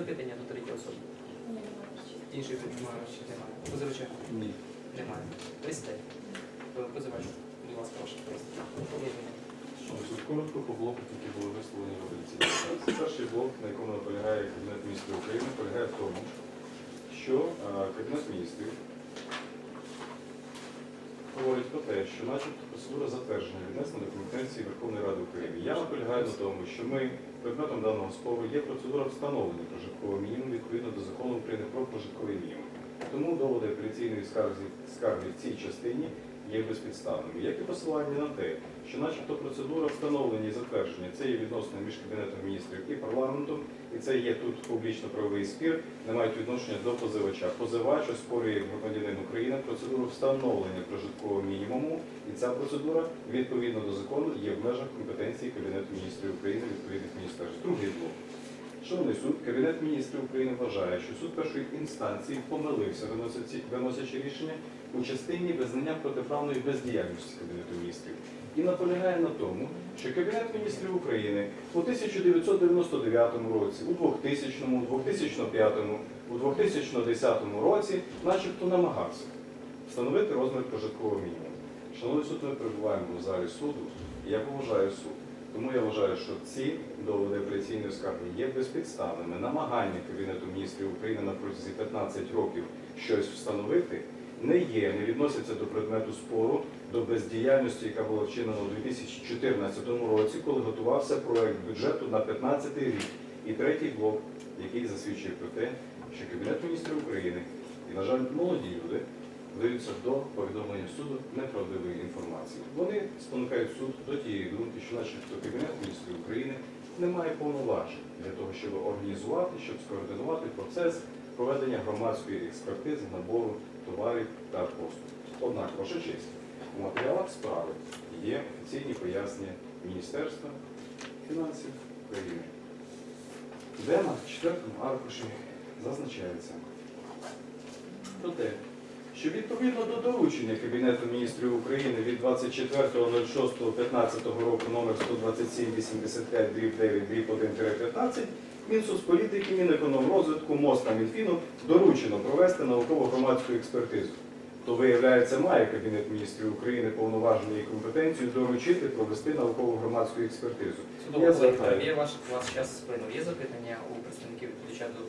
запитання до третьої особи? Немає, ще немає. Позивача? Ні. Немає. Десяте. Позивач, будь ласка, ваше пояснення. Коротко по блоку, які були висловлені в обліці. Перший блок, на якому наполягає Кабінет міністрів України, полягає в тому, що е, Кабінет міністрів говорить про те, що начебто процедура затвердження віднесена до компетенції Верховної Ради України. Я наполягаю на тому, що ми предметом даного спору є процедура встановлення прожиткового мінімуму відповідно до закону України про прожитковий мінімум. Тому доводи апеляційної скарги, скарги в цій частині є безпідставними, як і посилання на те, що начебто процедура встановлення і затвердження це є відносини між Кабінетом міністрів і парламентом, і це є тут публічно-правовий спір, не мають відношення до позивача. Позивач оспорює громадянин України процедуру встановлення прожиткового мінімуму, і ця процедура відповідно до закону є в межах компетенції Кабінету міністрів України відповідних. Шановний суд, Кабінет міністрів України вважає, що суд першої інстанції помилився, виносячи, рішення у частині визнання протиправної бездіяльності Кабінету міністрів і наполягає на тому, що Кабінет міністрів України у 1999 році, у 2000, у 2005, у 2010 році начебто намагався встановити розмір прожиткового мінімуму. Шановний суд, ми перебуваємо в залі суду, і я поважаю суд. Тому я вважаю, що ці доводи апеляційної скарги є безпідставними. Намагання Кабінету міністрів України на протязі 15 років щось встановити не є, не відносяться до предмету спору, до бездіяльності, яка була вчинена у 2014 році, коли готувався проект бюджету на 15 рік. І третій блок, який засвідчує про те, що Кабінет міністрів України і, на жаль, молоді люди вдаються до повідомлення суду неправдивої інформації. Вони спонукають суд до тієї думки, що начебто Кабінет міністрів України не має повноважень для того, щоб організувати, щоб скоординувати процес проведення громадської експертизи набору товарів та послуг. Однак, ваша честь, у матеріалах справи є офіційні пояснення Міністерства фінансів України, де на четвертому аркуші зазначається про те, що відповідно до доручення Кабінету міністрів України від 24.06.15 року номер 12785 дріб 9 дріб 1-15 Мінсоцполітики, Мінекономрозвитку, МОЗ та Мінфіну доручено провести науково-громадську експертизу. То, виявляється, має Кабінет міністрів України повноваження і компетенцію доручити провести науково-громадську експертизу. Судово Я ваш вас час спину. Є запитання у представників відповідача до